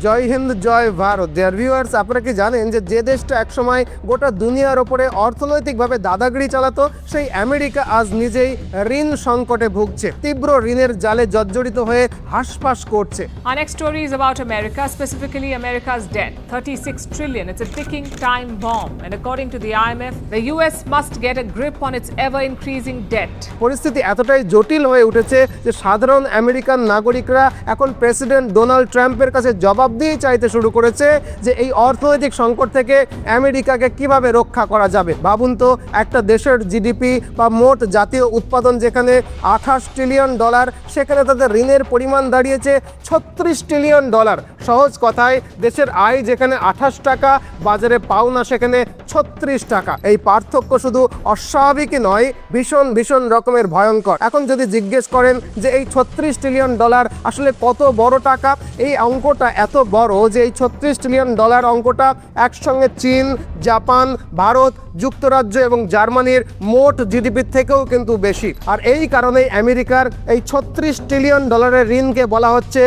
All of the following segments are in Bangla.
জয় হিন্দ জয় ভারত দেয়ার ভিউয়ার্স আপনারা কি জানেন যে যে দেশটা একসময় গোটা দুনিয়ার ওপরে অর্থনৈতিকভাবে দাদাগিরি চালাতো সেই আমেরিকা আজ নিজেই ঋণ সংকটে ভুগছে তীব্র ঋণের জালে জর্জরিত হয়ে হাসপাস করছে Our next story is about America, specifically America's debt 36 trillion. It's a ticking time bomb. And according to the IMF, the US must get a grip on its ever increasing debt. পরিস্থিতি এতটাই জটিল হয়ে উঠেছে যে সাধারণ আমেরিকান নাগরিকরা এখন প্রেসিডেন্ট ডোনাল্ড ট্রাম্পের কাছে জবাবদিহি চাইতে শুরু করেছে যে এই অর্থনৈতিক সংকট থেকে আমেরিকাকে কীভাবে রক্ষা করা যাবে। ভাবুন তো, একটা দেশের জিডিপি বা মোট জাতীয় উৎপাদন যেখানে আঠাশ ট্রিলিয়ন ডলার, সেখানে তাদের ঋণের পরিমাণ দাঁড়িয়েছে ছত্রিশ ট্রিলিয়ন ডলার। সহজ কথায়, দেশের আয় যেখানে আঠাশ টাকা, বাজারে পাওনা সেখানে ছত্রিশ টাকা। এই পার্থক্য শুধু অস্বাভাবিকই নয়, ভীষণ ভীষণ রকমের ভয়ঙ্কর। এখন যদি জিজ্ঞেস করেন যে এই ছত্রিশ ট্রিলিয়ন ডলার আসলে কত বড় টাকা, এই অঙ্কটা এত বড় যে এই ছত্রিশ ট্রিলিয়ন ডলার অঙ্কটা একসঙ্গে চীন, জাপান, ভারত, যুক্তরাজ্য এবং জার্মানির মোট জিডিপির থেকেও কিন্তু বেশি। আর এই কারণেই আমেরিকার এই ছত্রিশ ট্রিলিয়ন ডলারের ঋণকে বলা হচ্ছে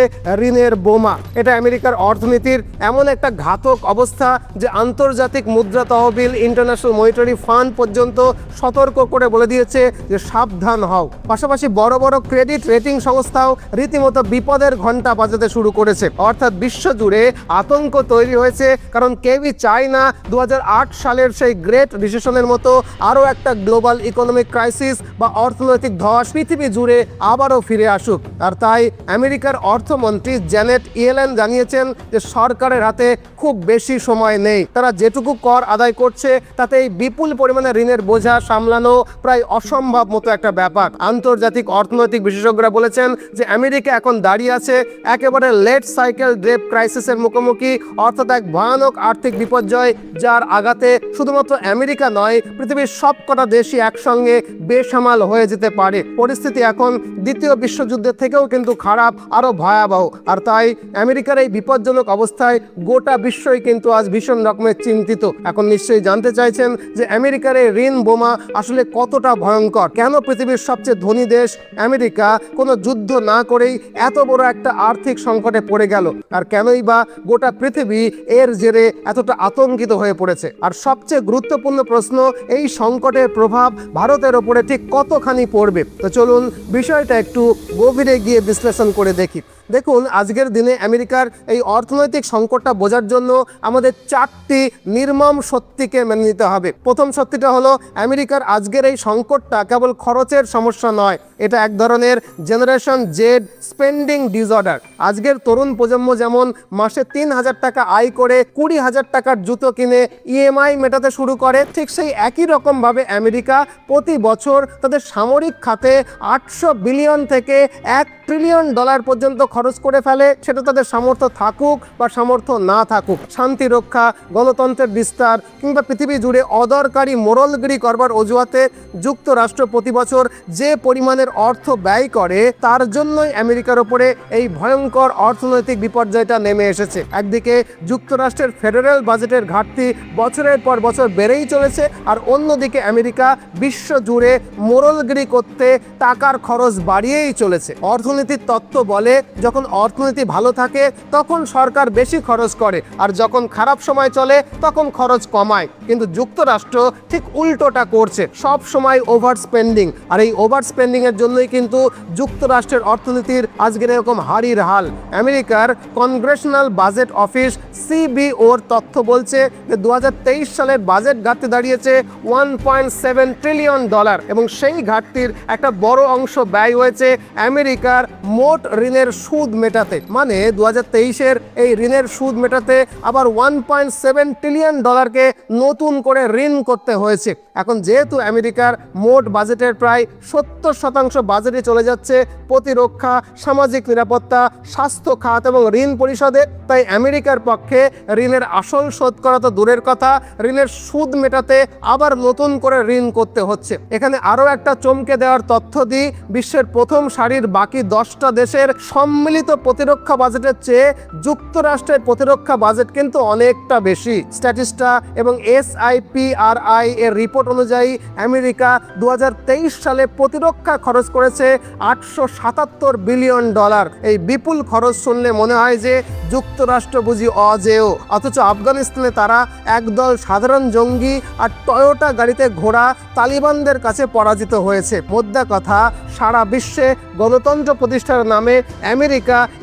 ঋণের বোমা। এটা আমেরিকার অর্থনীতির এমন একটা ঘাতক অবস্থা যে আন্তর্জাতিক মুদ্রা তহবিল ইন্টারন্যাশনাল মনিটারি ফান্ড পর্যন্ত সতর্ক করে বলে দিয়েছে যে সাবধান হও। পাশাপাশি বড় বড় ক্রেডিট রেটিং সংস্থাও রীতিমতো বিপদের ঘণ্টা বাজাতে শুরু করেছে। অর্থাৎ বিশ্বজুড়ে আতঙ্ক তৈরি হয়েছে, কারণ কেউই চায় না দু হাজার আট সালের সেই গ্রেট রিসেশনের মতো আরও একটা গ্লোবাল ইকোনমিক ক্রাইসিস বা অর্থনৈতিক ধস পৃথিবী জুড়ে আবারও ফিরে আসুক। আর তাই আমেরিকার অর্থমন্ত্রী জ্যানেট ইয়েলেন জানিয়েছেন যে সরকারের হাতে খুব বেশি সময় নেই। তারা যেটুকু কর আদায় করছে তাতে এই বিপুল পরিমাণে ঋণের বোঝা সামলানো প্রায় অসম্ভব মতো একটা ব্যাপার। আন্তর্জাতিক অর্থনৈতিক বিশেষজ্ঞরা বলেছেন যে আমেরিকা এখন দাঁড়িয়ে আছে একেবারে লেট সাইকেল ড্রেপ ক্রাইসিসের মুখোমুখি, অর্থাৎ এক ভয়ানক আর্থিক বিপর্যয় যার আঘাতে শুধুমাত্র আমেরিকা নয়, পৃথিবীর সব কটা দেশই একসঙ্গে বেসামাল হয়ে যেতে পারে। পরিস্থিতি এখন দ্বিতীয় বিশ্বযুদ্ধের থেকেও কিন্তু খারাপ, আরও ভয়াবহ। আর তাই আমেরিকার এই বিপজ্জনক অবস্থায় গোটা বিশ্বই কিন্তু আজ ভীষণ রকমের চিন্তিত। এখন নিশ্চয়ই জানতে চাইছেন যে আমেরিকার এই ঋণ বোমা আসলে কতটা ভয়ঙ্কর। কেন পৃথিবীর সবচেয়ে ধনী দেশ আমেরিকা কোনো যুদ্ধ না করেই এত বড় একটা আর্থিক সংকটে পড়ে গেল? আর কেনই বা গোটা পৃথিবী এর জেরে এতটা আতঙ্কিত হয়ে পড়েছে? আর সবচেয়ে গুরুত্বপূর্ণ প্রশ্ন, এই সংকটের প্রভাব ভারতের ওপরে ঠিক কতখানি পড়বে? তো চলুন বিষয়টা একটু গভীরে গিয়ে বিশ্লেষণ করে দেখি। দেখুন, আজকের দিনে আমেরিকার এই অর্থনৈতিক সংকটটা বোঝার জন্য আমাদের চারটি নির্মম সত্যিকে মেনে নিতে হবে। প্রথম সত্যিটা হলো, আমেরিকার আজকের এই সংকটটা কেবল খরচের সমস্যা নয়, এটা এক ধরনের জেনারেশন জেড স্পেন্ডিং ডিসঅর্ডার। আজকের তরুণ প্রজন্ম যেমন মাসে তিন হাজার টাকা আয় করে কুড়ি হাজার টাকার জুতো কিনে ইএমআই মেটাতে শুরু করে, ঠিক সেই একই রকমভাবে আমেরিকা প্রতি বছর তাদের সামরিক খাতে আটশো বিলিয়ন থেকে এক ট্রিলিয়ন ডলার পর্যন্ত খরচ করে ফেলে, সেটা তাদের সামর্থ্য থাকুক বা সামর্থ্য না থাকুক। শান্তি রক্ষা, গণতন্ত্রের বিস্তার কিংবা পৃথিবী জুড়ে অদরকারি মোরলগিরি করবার অজুহাতে যুক্তরাষ্ট্র প্রতি বছর যে পরিমাণের অর্থ ব্যয় করে, তার জন্যই আমেরিকার ওপরে এই ভয়ঙ্কর অর্থনৈতিক বিপর্যয়টা নেমে এসেছে। একদিকে যুক্তরাষ্ট্রের ফেডারেল বাজেটের ঘাটতি বছরের পর বছর বেড়েই চলেছে, আর অন্যদিকে আমেরিকা বিশ্ব জুড়ে মোরলগিরি করতে টাকার খরচ বাড়িয়েই চলেছে। অর্থনীতির তত্ত্ব বলে যখন অর্থনীতি ভালো থাকে, তখন সরকার বেশি খরচ করে। আর যখন খারাপ সময় চলে, তখন খরচ কমায়। কিন্তু যুক্তরাষ্ট্র ঠিক উল্টোটা করছে। সব সময় ওভার স্পেন্ডিং আর এই ওভার স্পেন্ডিং এর জন্যই কিন্তু যুক্তরাষ্ট্রের অর্থনীতির আজকের এরকম হারির হাল। আমেরিকার কনগ্রেশনাল বাজেট অফিস সিবিওর তথ্য বলছে যে দু হাজার তেইশ সালের বাজেট ঘাটতি দাঁড়িয়েছে one point seven trillion dollar এবং সেই ঘাটতির একটা বড় অংশ ব্যয় হয়েছে আমেরিকার মোট ঋণের সুদ মেটাতে। মানে দু হাজার তেইশের এই ঋণের সুদ মেটাতে আবার ওয়ান পয়েন্ট সেভেন ট্রিলিয়ন ডলারকে নতুন করে ঋণ করতে হয়েছে। এখন যেহেতু আমেরিকার মোট বাজেটের প্রায় সত্তর শতাংশ বাজেটে চলে যাচ্ছে প্রতিরক্ষা, সামাজিক নিরাপত্তা, স্বাস্থ্য খাত এবং ঋণ পরিশোধে তাই আমেরিকার পক্ষে ঋণের আসল শোধ করা তো দূরের কথা, ঋণের সুদ মেটাতে আবার নতুন করে ঋণ করতে হচ্ছে। এখানে আরও একটা চমকে দেওয়ার তথ্য দিই, বিশ্বের প্রথম সারির বাকি দশটা দেশের সম্মিলিত সম্মিলিত প্রতিরক্ষা বাজেটের চেয়ে যুক্তরাষ্ট্রের প্রতিরক্ষা বাজেট কিন্তু অনেকটা বেশি। স্ট্যাটিস্টা এবং এসআইপিআরআই এর রিপোর্ট অনুযায়ী আমেরিকা দুহাজার তেইশ সালে প্রতিরক্ষা খরচ করেছে আটশো সাতাত্তর বিলিয়ন ডলার। এই বিপুল খরচ শুনলে মনে হয় যে যুক্তরাষ্ট্র বুঝি অজেয়। অথচ আফগানিস্তানে তারা একদল সাধারণ জঙ্গি আর টয়োটা গাড়িতে ঘোড়া তালিবানদের কাছে পরাজিত হয়েছে। মোদ্দা কথা, সারা বিশ্বে গণতন্ত্র প্রতিষ্ঠার নামে আমেরিকা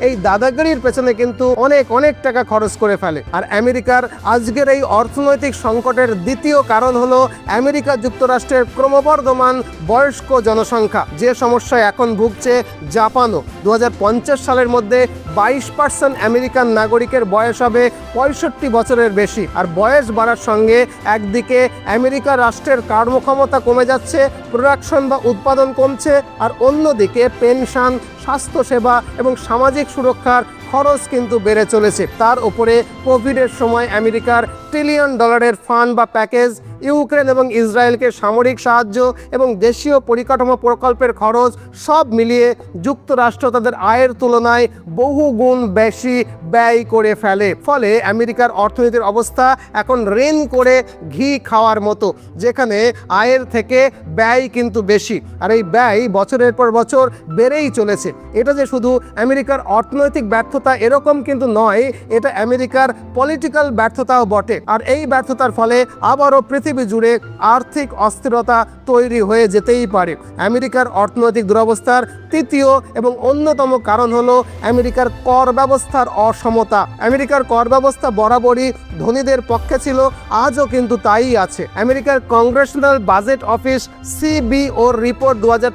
এই দাদাগিরির পেছনে কিন্তু অনেক অনেক টাকা খরচ করে ফেলে। আর আমেরিকার আজকের এই অর্থনৈতিক সংকটের দ্বিতীয় কারণ হলো আমেরিকা যুক্তরাষ্ট্রের ক্রমবর্ধমান বয়স্ক জনসংখ্যা। যে সমস্যায় এখন ভুগছে জাপানও। দুই হাজার পঞ্চাশ সালের মধ্যে বাইশ পার্সেন্ট আমেরিকান নাগরিকের বয়স হবে পঁয়ষট্টি বছরের বেশি। আর বয়স বাড়ার সঙ্গে একদিকে আমেরিকা রাষ্ট্রের কর্মক্ষমতা কমে যাচ্ছে, প্রোডাকশন বা উৎপাদন কমছে, আর অন্যদিকে পেনশন, স্বাস্থ্যসেবা এবং সামাজিক সুরক্ষার খরচ কিন্তু বেড়ে চলেছে। তার উপরে কোভিডের সময় আমেরিকার ট্রিলিয়ন ডলারের ফান্ড বা প্যাকেজ ইউক্রেন এবং ইসরায়েলকে সামরিক সাহায্য এবং দেশীয় পরিকাঠামো প্রকল্পের খরচ সব মিলিয়ে যুক্তরাষ্ট্র তাদের আয়ের তুলনায় বহু গুণ বেশি ব্যয় করে ফেলে। ফলে আমেরিকার অর্থনীতির অবস্থা এখন ঋণ করে ঘি খাওয়ার মতো, যেখানে আয়ের থেকে ব্যয় কিন্তু বেশি। আর এই ব্যয় বছরের পর বছর বেড়েই চলেছে। এটা যে শুধু আমেরিকার অর্থনৈতিক ব্যর্থতা এরকম কিন্তু নয়, এটা আমেরিকার পলিটিক্যাল ব্যর্থতাও বটে। আর এই ব্যর্থতার ফলে আবারও পৃথিবী জুড়ে আর্থিক অস্থিরতা তৈরি হয়ে যেতেই পারে। আমেরিকার অর্থনৈতিক দুরবস্থার তৃতীয় এবং অন্যতম কারণ হলো আমেরিকার কর ব্যবস্থার অসমতা। আমেরিকার কর ব্যবস্থা বরাবরই ধনীদের পক্ষে ছিল, আজও কিন্তু তাই আছে। আমেরিকার congressional budget office CBO report দু হাজার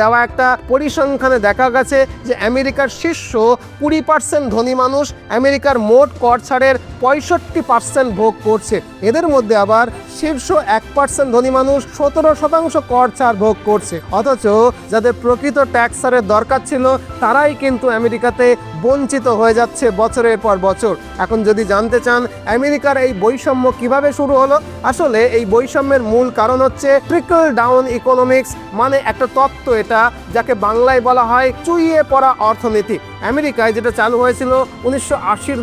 দেওয়া একটা পরিসংখ্যানে দেখা গেছে যে আমেরিকার শীর্ষ কুড়ি পার্সেন্ট ধনী মানুষ আমেরিকার মোট কর ছাড়ের পঁয়ষট্টি পার্সেন্ট ভোগ করছে। এদের মধ্যে আবার শীর্ষ এক পার্সেন্ট ধনী মানুষ সতেরো শতাংশ কর ছাড় ভোগ করছে। অথচ যাদের প্রকৃত ট্যাক্স ছাড়ের দরকার ছিল, তারাই কিন্তু আমেরিকাতে বঞ্চিত হয়ে যাচ্ছে বছরের পর বছর। এখন যদি জানতে চান, আমেরিকার এই বৈষম্য কীভাবে শুরু হলো, আসলে এই বৈষম্যের মূল কারণ হচ্ছে ট্রিকল ডাউন ইকোনমিক্স মানে একটা তত্ত্ব এটা, যাকে বাংলায় বলা হয় চুইয়ে পড়া অর্থনীতি। আমেরিকায় যেটা চালু হয়েছিল উনিশশো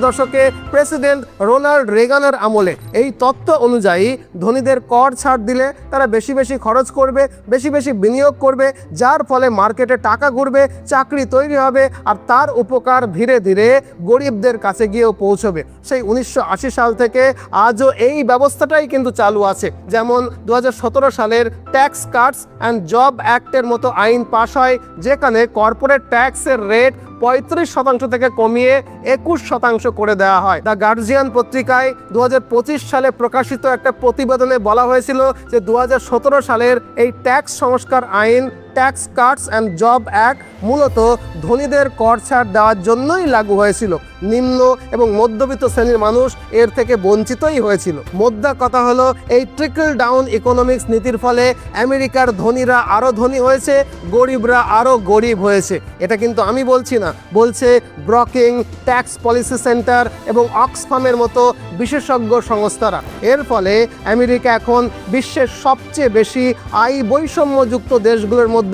দশকে প্রেসিডেন্ট রোনাল্ড রেগানের আমলে। এই তত্ত্ব অনুযায়ী ধনীদের কর ছাড় দিলে তারা বেশি বেশি খরচ করবে, বেশি বেশি বিনিয়োগ করবে, যার ফলে মার্কেটে টাকা ঘুরবে, চাকরি তৈরি হবে, আর তার উপকার ধীরে ধীরে গরিবদের কাছে গিয়েও পৌঁছবে। সেই উনিশশো আশি সাল থেকে আজও এই ব্যবস্থাটাই কিন্তু চালু আছে। যেমন দু হাজার সতেরো সালের ট্যাক্স কাটস অ্যান্ড জব অ্যাক্টের মতো আইন পাশ হয়, যেখানে কর্পোরেট ট্যাক্সের রেট পঁয়ত্রিশ শতাংশ থেকে কমিয়ে একুশ শতাংশ করে দেওয়া হয়। দ্য গার্জিয়ান পত্রিকায় দু হাজার পঁচিশ সালে প্রকাশিত একটা প্রতিবেদনে বলা হয়েছিল যে দু হাজার সতেরো সালের এই ট্যাক্স সংস্কার আইন tax cuts and job act মূলত ধনীদের কর ছাড় দেওয়ার জন্যই লাগু হয়েছিল। নিম্ন এবং মধ্যবিত্ত শ্রেণির মানুষ এর থেকে বঞ্চিতই হয়েছিল। মোদ্দা কথা হলো, এই ট্রিকল ডাউন ইকোনমিক্স নীতির ফলে আমেরিকার ধনীরা আরও ধনী হয়েছে, গরিবরা আরও গরিব হয়েছে। এটা কিন্তু আমি বলছি না। বলছে ব্রকিং ট্যাক্স পলিসি সেন্টার এবং অক্সফামের মতো বিশেষজ্ঞ সংস্থারা। এর ফলে আমেরিকা এখন বিশ্বের সবচেয়ে বেশি আয় বৈষম্যযুক্ত দেশগুলোর মধ্যে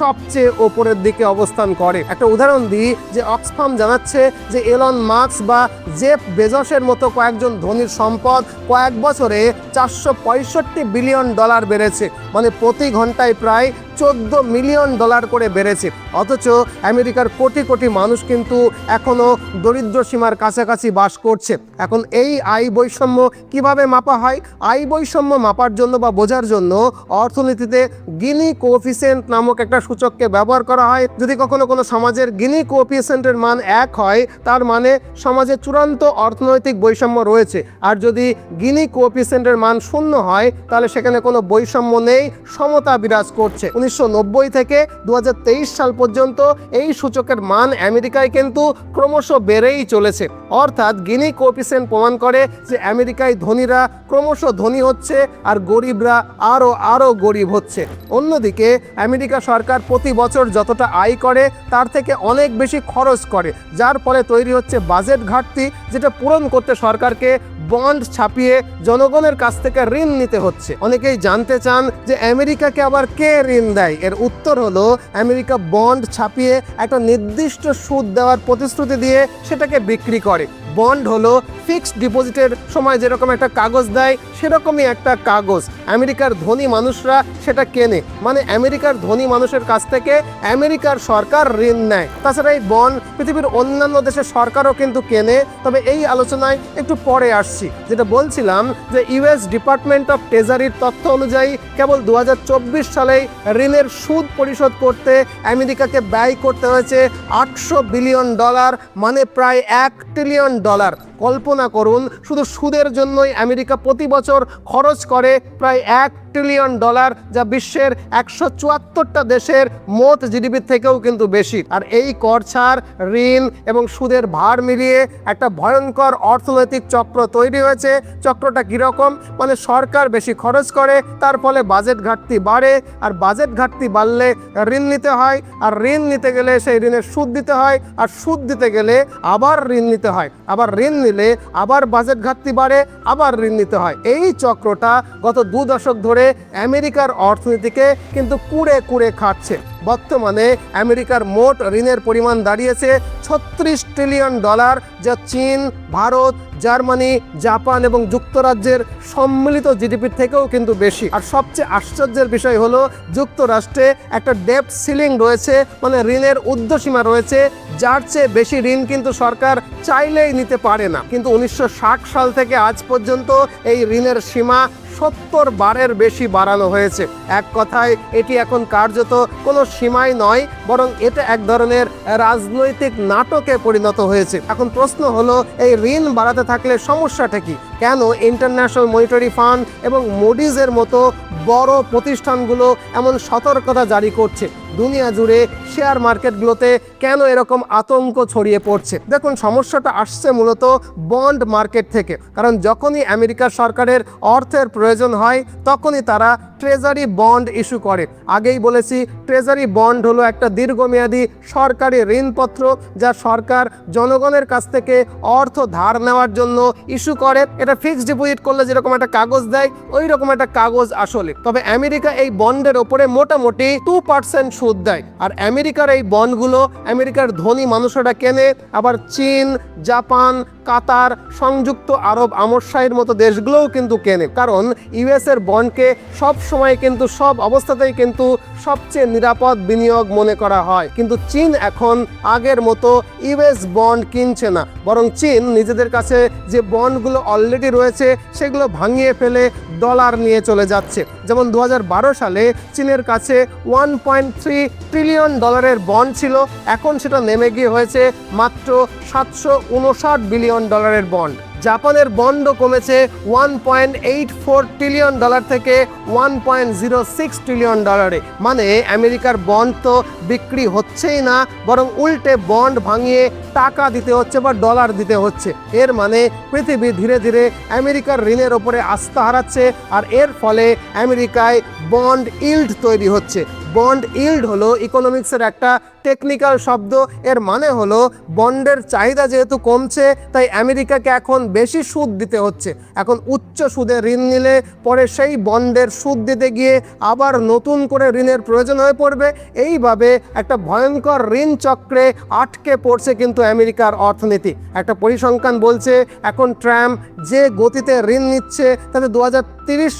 সবচেয়ে ওপরের দিকে অবস্থান করে। একটা উদাহরণ দিই যে অক্সফাম জানাচ্ছে যে এলন মার্কস বা জেফ বেজসের মতো কয়েকজন ধনীর সম্পদ কয়েক বছরে চারশো পঁয়ষট্টি বিলিয়ন ডলার বেড়েছে। মানে প্রতি ঘন্টায় প্রায় চোদ্দ মিলিয়ন ডলার করে বেড়েছে। অথচ আমেরিকার কোটি কোটি মানুষ কিন্তু এখনও দরিদ্র সীমার কাছাকাছি বাস করছে। এখন এই আয় বৈষম্য কীভাবে মাপা হয়? আয় বৈষম্য মাপার জন্য বা বোঝার জন্য অর্থনীতিতে গিনি কোফিসেন্ট নামক একটা সূচককে ব্যবহার করা হয়। যদি কখনো কোনো সমাজের গিনি কোফিসেন্টের মান এক হয়, তার মানে সমাজে চূড়ান্ত অর্থনৈতিক বৈষম্য রয়েছে। আর যদি গিনি কোফিসেন্টের মান শূন্য হয়, তাহলে সেখানে কোনো বৈষম্য নেই, সমতা বিরাজ করছে। উনিশশো থেকে দু সাল পর্যন্ত এই সূচকের মান আমেরিকায় কিন্তু ক্রমশ বেড়েই চলেছে। অর্থাৎ গিনি কোপিসেন প্রমাণ করে যে আমেরিকায় ধনীরা ক্রমশ ধনী হচ্ছে আর গরিবরা আরও আরও গরিব হচ্ছে। অন্যদিকে আমেরিকা সরকার প্রতি বছর যতটা আয় করে, তার থেকে অনেক বেশি খরচ করে, যার ফলে তৈরি হচ্ছে বাজেট ঘাটতি, যেটা পূরণ করতে সরকারকে বন্ড ছাপিয়ে জনগণের কাছ থেকে ঋণ নিতে হচ্ছে। অনেকেই জানতে চান যে আমেরিকাকে আবার কে ঋণ দেয়? এর উত্তর হলো, আমেরিকা বন্ড ছাপিয়ে একটা নির্দিষ্ট সুদ দেওয়ার প্রতিশ্রুতি দিয়ে সেটাকে বিক্রি করে। বন্ড হলো ফিক্সড ডিপোজিটের সময় যেরকম একটা কাগজ দেয়, সেরকমই একটা কাগজ। আমেরিকার ধনী মানুষরা সেটা কেনে। মানে আমেরিকার ধনী মানুষের কাছ থেকে আমেরিকার সরকার ঋণ নেয়। তাছাড়া এই বন্ড পৃথিবীর অন্যান্য দেশের সরকারও কিন্তু কেনে। তবে এই আলোচনায় একটু পরে আসছি, যেটা বলছিলাম যে ইউএস ডিপার্টমেন্ট অফ ট্রেজারির তথ্য অনুযায়ী কেবল দু হাজার চব্বিশ সালেই ঋণের সুদ পরিশোধ করতে আমেরিকাকে ব্যয় করতে হয়েছে আটশো বিলিয়ন ডলার মানে প্রায় এক ট্রিলিয়ন ডলার কল্পনা করুন, শুধু সুদের জন্যই আমেরিকা প্রতি বছর খরচ করে প্রায় এক ট্রিলিয়ন ডলার যা বিশ্বের একশো চুয়াত্তরটা দেশের মোট জিডিপির থেকেও কিন্তু বেশি। আর এই কর ছাড়, ঋণ এবং সুদের ভার মিলিয়ে একটা ভয়ঙ্কর অর্থনৈতিক চক্র তৈরি হয়েছে। চক্রটা কীরকম? মানে সরকার বেশি খরচ করে, তার ফলে বাজেট ঘাটতি বাড়ে, আর বাজেট ঘাটতি বাড়লে ঋণ নিতে হয়, আর ঋণ নিতে গেলে সেই ঋণের সুদ দিতে হয়, আর সুদ দিতে গেলে আবার ঋণ নিতে হয়। আবার ঋণ নিলে আবার বাজেট ঘাটতি বাড়ে, আবার ঋণ নিতে হয়। এই চক্রটা গত দু দশক ধরে আমেরিকার অর্থনীতিকে কিন্তু কুড়ে কুড়ে খাটছে। বর্তমানে আমেরিকার মোট ঋণের পরিমাণ দাঁড়িয়েছে ছত্রিশ ট্রিলিয়ন ডলার, যা চীন, ভারত জার্মানি, জাপান এবং যুক্তরাজ্যের সম্মিলিত জিডিপির থেকেও কিন্তু বেশি। আর সবচেয়ে আশ্চর্যের বিষয় হলো, যুক্তরাষ্ট্রে একটা ডেপ্ট সিলিং রয়েছে মানে ঋণের ঊর্ধ্বসীমা রয়েছে, যার চেয়ে বেশি ঋণ কিন্তু সরকার চাইলেই নিতে পারে না। কিন্তু উনিশশো ষাট সাল থেকে আজ পর্যন্ত এই ঋণের সীমা সত্তর বারের বেশি বাড়ানো হয়েছে। এক কথায়, এটি এখন কার্যত কোনো সীমাই নয়, বরং এটা এক ধরনের রাজনৈতিক নাটকে পরিণত হয়েছে। এখন প্রশ্ন হলো, এই ঋণ বাড়াতে থাকলে সমস্যাটা কি? কেন ইন্টারন্যাশনাল মনিটারি ফান্ড এবং মোডিজের মতো বড় প্রতিষ্ঠানগুলো এমন সতর্কতা জারি করছে? দুনিয়া জুড়ে শেয়ার মার্কেটগুলোতে কেন এরকম আতঙ্ক ছড়িয়ে পড়ছে? দেখুন, সমস্যাটা আসছে মূলত বন্ড মার্কেট থেকে। কারণ যখনই আমেরিকা সরকারের অর্থের প্রয়োজন হয়, তখনই তারা ট্রেজারি বন্ড ইস্যু করে। আগেই বলেছি ট্রেজারি বন্ড হলো একটা দীর্ঘমেয়াদী সরকারি ঋণপত্র যা সরকার জনগণের কাছ থেকে অর্থ ধার নেওয়ার জন্য ইস্যু করে। এটা ফিক্সড ডিপোজিট করলে যেরকম একটা কাগজ দেয় ওই রকম একটা কাগজ আসলে। তবে আমেরিকা এই বন্ডের ওপরে মোটামুটি টু পার্সেন্ট সুদ দেয়। আর আমেরিকার এই বন্ডগুলো, আমেরিকার ধনী মানুষেরা কেনে, আবার চীন, জাপান কাতার, সংযুক্ত আরব আমরশাহীর মতো দেশগুলোও কিন্তু কেনে। কারণ ইউএস এর বন্ডকে সব সময় কিন্তু সব অবস্থাতেই কিন্তু সবচেয়ে নিরাপদ বিনিয়োগ মনে করা হয়। কিন্তু চীন এখন আগের মতো ইউএস বন্ড কিনছে না। বরং চীন নিজেদের কাছে যে বন্ডগুলো অলরেডি রয়েছে, সেগুলো ভাঙিয়ে ফেলে ডলার নিয়ে চলে যাচ্ছে। যেমন দু হাজার বারো সালে চীনের কাছে ওয়ান পয়েন্ট থ্রি ট্রিলিয়ন ডলারের বন্ড ছিল। এখন সেটা নেমে গিয়ে হয়েছে মাত্র সাতশো উনষাট বিলিয়ন ডলারের বন্ড জাপানের বন্ডও কমেছে one point eight four trillion dollar থেকে one point zero six trillion ডলারে মানে আমেরিকার বন্ড তো বিক্রি হচ্ছেই না, বরং উল্টে বন্ড ভাঙিয়ে টাকা দিতে হচ্ছে বা ডলার দিতে হচ্ছে। এর মানে পৃথিবী ধীরে ধীরে আমেরিকার ঋণের ওপরে আস্থা হারাচ্ছে, আর এর ফলে আমেরিকায় বন্ড ইল্ড তৈরি হচ্ছে। বন্ড ইল্ড হলো ইকোনমিক্সের একটা টেকনিক্যাল শব্দ, এর মানে হলো বন্ডের চাহিদা যেহেতু কমছে, তাই আমেরিকাকে এখন বেশি সুদ দিতে হচ্ছে। এখন উচ্চ সুদে ঋণ নিলে পরে সেই বন্ডের সুদ দিতে গিয়ে আবার নতুন করে ঋণের প্রয়োজন হয়ে পড়বে। এইভাবে একটা ভয়ঙ্কর ঋণ চক্রে আটকে পড়ছে কিন্তু আমেরিকার অর্থনীতি। একটা পরিসংখ্যান বলছে, এখন ট্রাম্প যে গতিতে ঋণ নিচ্ছে, তাতে দু হাজার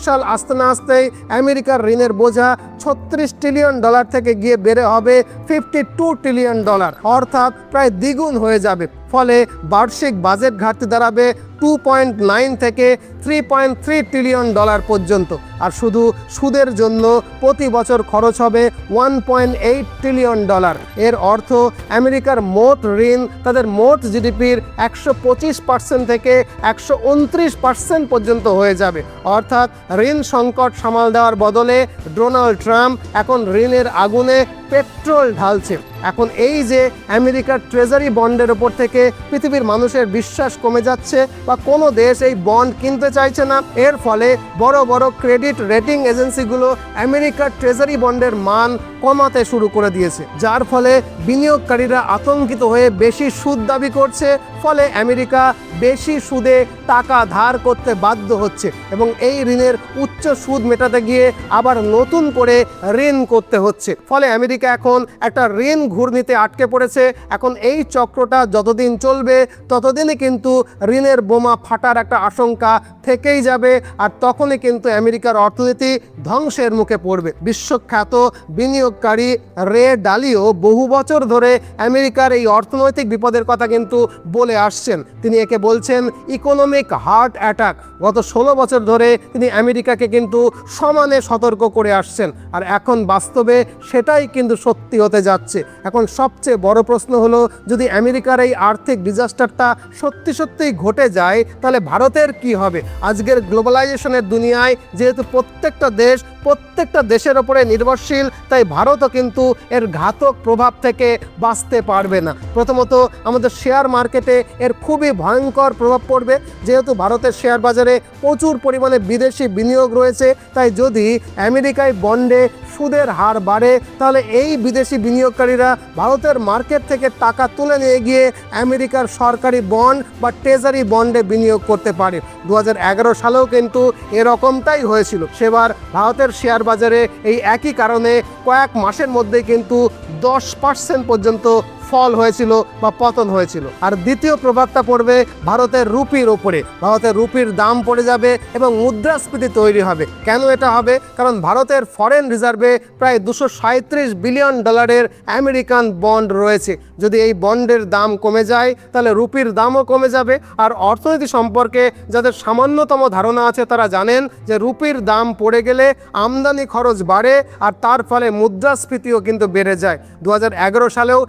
সাল আসতে না আসতেই আমেরিকার ঋণের বোঝা ছত্রিশ ট্রিলিয়ন ডলার থেকে গিয়ে বেড়ে হবে ফিফটি টু ট্রিলিয়ন ডলার অর্থাৎ প্রায় দ্বিগুণ হয়ে যাবে। ফলে বার্ষিক বাজেট ঘাটতি দাঁড়াবে টু পয়েন্ট নাইন থেকে three point three trillion dollar পর্যন্ত। আর শুধু সুদের জন্য প্রতি বছর খরচ হবে one point eight trillion dollar এর অর্থ আমেরিকার মোট ঋণ তাদের মোট জিডিপির একশো পঁচিশ পার্সেন্ট থেকে একশো উনত্রিশ পার্সেন্ট পর্যন্ত হয়ে যাবে। অর্থাৎ ঋণ সংকট সামাল দেওয়ার বদলে ডোনাল্ড ট্রাম্প এখন ঋণের আগুনে পেট্রোল ঢালছে। এখন এই যে আমেরিকার ট্রেজারি বন্ডের ওপর থেকে পৃথিবীর মানুষের বিশ্বাস কমে যাচ্ছে বা কোনো দেশ এই বন্ড কিনতে চাইছে না, এর ফলে বড় বড় ক্রেডিট রেটিং এজেন্সিগুলো আমেরিকার ট্রেজারি বন্ডের মান কমাতে শুরু করে দিয়েছে, যার ফলে বিনিয়োগকারীরা আতঙ্কিত হয়ে বেশি সুদ দাবি করছে, ফলে আমেরিকা বেশি সুদে টাকা ধার করতে বাধ্য হচ্ছে এবং এই ঋণের উচ্চ সুদ মেটাতে গিয়ে আবার নতুন করে ঋণ করতে হচ্ছে। ফলে আমেরিকা এখন একটা ঋণ ঘূর্ণিতে আটকে পড়েছে। এখন এই চক্রটা যতদিন চলবে, ততদিনই কিন্তু ঋণের বোমা ফাটার একটা আশঙ্কা থেকেই যাবে আর তখনই কিন্তু আমেরিকার অর্থনীতি ধ্বংসের মুখে পড়বে। বিশ্বখ্যাত বিনিয়োগকারী রে ডালিও বহু বছর ধরে আমেরিকার এই অর্থনৈতিক বিপদের কথা কিন্তু বলে আসছেন। তিনি একে বলছেন ইকোনমিক হার্ট অ্যাটাক। গত ষোলো বছর ধরে তিনি আমেরিকাকে কিন্তু সমানে সতর্ক করে আসছেন। আর এখন বাস্তবে সেটাই কিন্তু সত্যি হতে যাচ্ছে। এখন সবচেয়ে বড় প্রশ্ন হলো, যদি আমেরিকার এই আর্থিক ডিজাস্টারটা সত্যি সত্যিই ঘটে যায়, তাহলে ভারতের কি হবে? আজকের গ্লোবালাইজেশনের দুনিয়ায় যেহেতু প্রত্যেকটা দেশ, প্রত্যেকটা দেশের ওপরে নির্ভরশীল, তাই ভারতও কিন্তু এর ঘাতক প্রভাব থেকে বাঁচতে পারবে না। প্রথমত, আমাদের শেয়ার মার্কেটে এর খুবই ভয়ঙ্কর প্রভাব পড়বে। যেহেতু ভারতের শেয়ার বাজারে প্রচুর পরিমাণে বিদেশি বিনিয়োগ রয়েছে, তাই যদি আমেরিকায় বন্ডে সুদের হার বাড়ে, তাহলে এই বিদেশি বিনিয়োগকারীরা ভারতের মার্কেট থেকে টাকা তুলে নিয়ে গিয়ে আমেরিকার সরকারি বন্ড বা ট্রেজারি বন্ডে বিনিয়োগ করতে পারে। দু হাজার এগারো সালেও কিন্তু এরকমটাই হয়েছিল। সেবার ভারতের শেয়ার বাজারে এই একই কারণে কয়েক মাসের মধ্যে কিন্তু দশ পার্সেন্ট পর্যন্ত ফল হয়েছিল বা পতন হয়েছিল। আর দ্বিতীয় প্রভাবটা পড়বে ভারতের রুপির ওপরে ভারতের রুপির দাম পড়ে যাবে এবং মুদ্রাস্ফীতি তৈরি হবে। কেন এটা হবে? কারণ ভারতের ফরেন রিজার্ভে প্রায় দুশো বিলিয়ন ডলারের আমেরিকান বন্ড রয়েছে। যদি এই বন্ডের দাম কমে যায়, তাহলে রুপির দামও কমে যাবে। আর অর্থনীতি সম্পর্কে যাদের সামান্যতম ধারণা আছে, তারা জানেন যে রুপির দাম পড়ে গেলে আমদানি খরচ বাড়ে আর তার ফলে মুদ্রাস্ফীতিও কিন্তু বেড়ে যায়। দু হাজার এগারো সালেও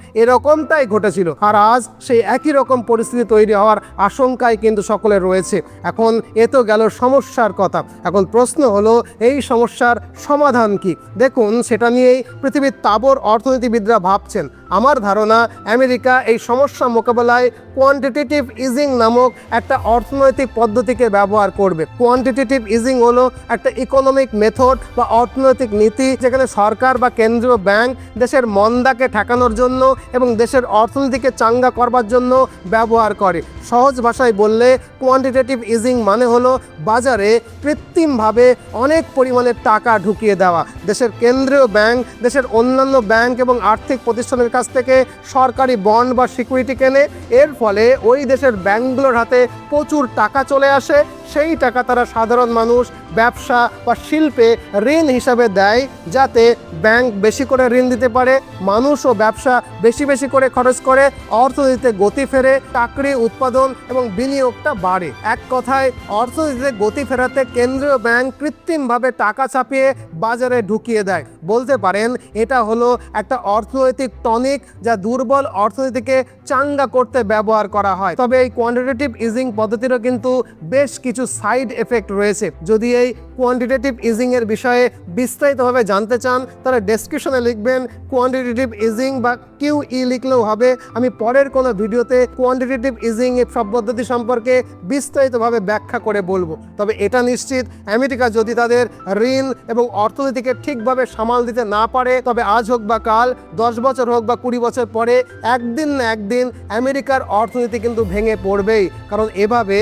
এরকমটাই ঘটেছিল। আর আজ সেই একই রকম পরিস্থিতি তৈরি হওয়ার আশঙ্কায় কিন্তু সকলে রয়েছে। এখন এ তো গেল সমস্যার কথা। এখন প্রশ্ন হলো, এই সমস্যার সমাধান কি? দেখুন, সেটা নিয়েই পৃথিবীর তাবর অর্থনীতিবিদরা ভাবছেন। আমার ধারণা আমেরিকা এই সমস্যা মোকাবেলায় কোয়ান্টিটেটিভ ইজিং নামক একটা অর্থনৈতিক পদ্ধতিকে ব্যবহার করবে। কোয়ান্টিটেটিভ ইজিং হলো একটা ইকোনমিক মেথড বা অর্থনৈতিক নীতি যেখানে সরকার বা কেন্দ্রীয় ব্যাংক দেশের মন্দাকে ঠেকানোর জন্য এবং দেশের অর্থনীতিকে চাঙ্গা করবার জন্য ব্যবহার করে। সহজ ভাষায় বললে কোয়ান্টিটেটিভ ইজিং মানে হলো বাজারে কৃত্রিমভাবে অনেক পরিমাণে টাকা ঢুকিয়ে দেওয়া। দেশের কেন্দ্রীয় ব্যাংক দেশের অন্যান্য ব্যাংক এবং আর্থিক প্রতিষ্ঠানের থেকে সরকারি বন্ড বা সিকিউরিটি কেনে। এর ফলে ওই দেশের ব্যাংকগুলোর হাতে প্রচুর টাকা চলে আসে। সেই টাকা তারা সাধারণ মানুষ, ব্যবসা বা শিল্পে ঋণ হিসাবে দেয় যাতে ব্যাংক বেশি করে ঋণ দিতে পারে, মানুষ ও ব্যবসা বেশি বেশি করে খরচ করে, অর্থনীতিতে গতি ফেরে, চাকরি, উৎপাদন এবং বিনিয়োগটা বাড়ে। এক কথায়, অর্থনীতিতে গতি ফেরাতে কেন্দ্রীয় ব্যাংক কৃত্রিমভাবে টাকা ছাপিয়ে বাজারে ঢুকিয়ে দেয়। বলতে পারেন, এটা হলো একটা অর্থনৈতিক টনিক যা দুর্বল অর্থনীতিকে চাঙ্গা করতে ব্যবহার করা হয়। তবে এই কোয়ান্টিটেটিভ ইজিং পদ্ধতিরও কিন্তু বেশ কিছু সাইড এফেক্ট রয়েছে। যদি এই কোয়ান্টিটেটিভ ইজিং এর বিষয়ে বিস্তারিতভাবে জানতে চান, তাহলে ডেসক্রিপশনে লিখবেন কোয়ান্টিটেটিভ ইজিং বা কিউ ই লিখলেও হবে। আমি পরের কোনো ভিডিওতে কোয়ান্টিটেটিভ ইজিং এর সব পদ্ধতি সম্পর্কে বিস্তারিতভাবে ব্যাখ্যা করে বলব। তবে এটা নিশ্চিত, আমেরিকা যদি তাদের ঋণ এবং অর্থনীতিকে ঠিকভাবে সামাল দিতে না পারে, তবে আজ হোক বা কাল, দশ বছর হোক বা কুড়ি বছর পরে, একদিন না একদিন আমেরিকার অর্থনীতি কিন্তু ভেঙে পড়বেই। কারণ এভাবে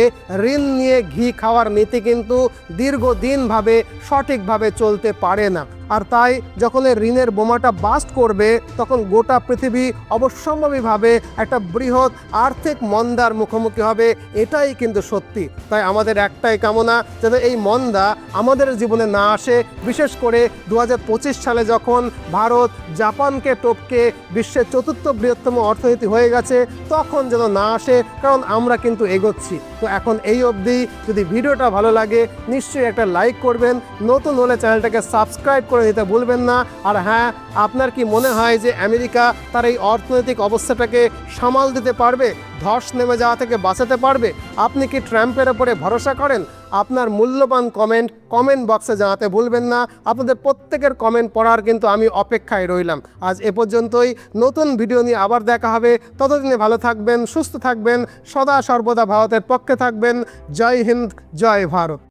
ঋণ নিয়ে ঘি খাওয়ার নীতি কিন্তু দীর্ঘদিনভাবে সঠিকভাবে চলতে পারে না। আর তাই যখন এই ঋণের বোমাটা বাস্ট করবে, তখন গোটা পৃথিবী অবশ্যম্ভাবীভাবে একটা বৃহৎ আর্থিক মন্দার মুখোমুখি হবে, এটাই কিন্তু সত্যি। তাই আমাদের একটাই কামনা যাতে এই মন্দা আমাদের জীবনে না আসে, বিশেষ করে দু হাজার পঁচিশ সালে যখন ভারত জাপানকে টপকে বিশ্বের চতুর্থ বৃহত্তম অর্থনীতি হয়ে গেছে, তখন যেন না আসে, কারণ আমরা কিন্তু এগোচ্ছি। তো এখন এই অবধি যদি ভিডিওটা ভালো লাগে, নিশ্চয়ই একটা লাইক করবেন, নতুন হলে চ্যানেলটাকে সাবস্ক্রাইব করে করে দিতে ভুলবেন না। আর হ্যাঁ আপনার কি মনে হয় যে আমেরিকা তার এই অর্থনৈতিক অবস্থাটাকে সামাল দিতে পারবে, ধস নেমে যাওয়া থেকে বাঁচাতে পারবে? আপনি কি ট্রাম্পের ওপরে ভরসা করেন? আপনার মূল্যবান কমেন্ট কমেন্ট বক্সে জানাতে ভুলবেন না। আপনাদের প্রত্যেকের কমেন্ট পড়ার কিন্তু আমি অপেক্ষায় রইলাম। আজ এ পর্যন্তই। নতুন ভিডিও নিয়ে আবার দেখা হবে। ততদিনে ভালো থাকবেন, সুস্থ থাকবেন, সদা সর্বদা ভারতের পক্ষে থাকবেন। জয় হিন্দ, জয় ভারত।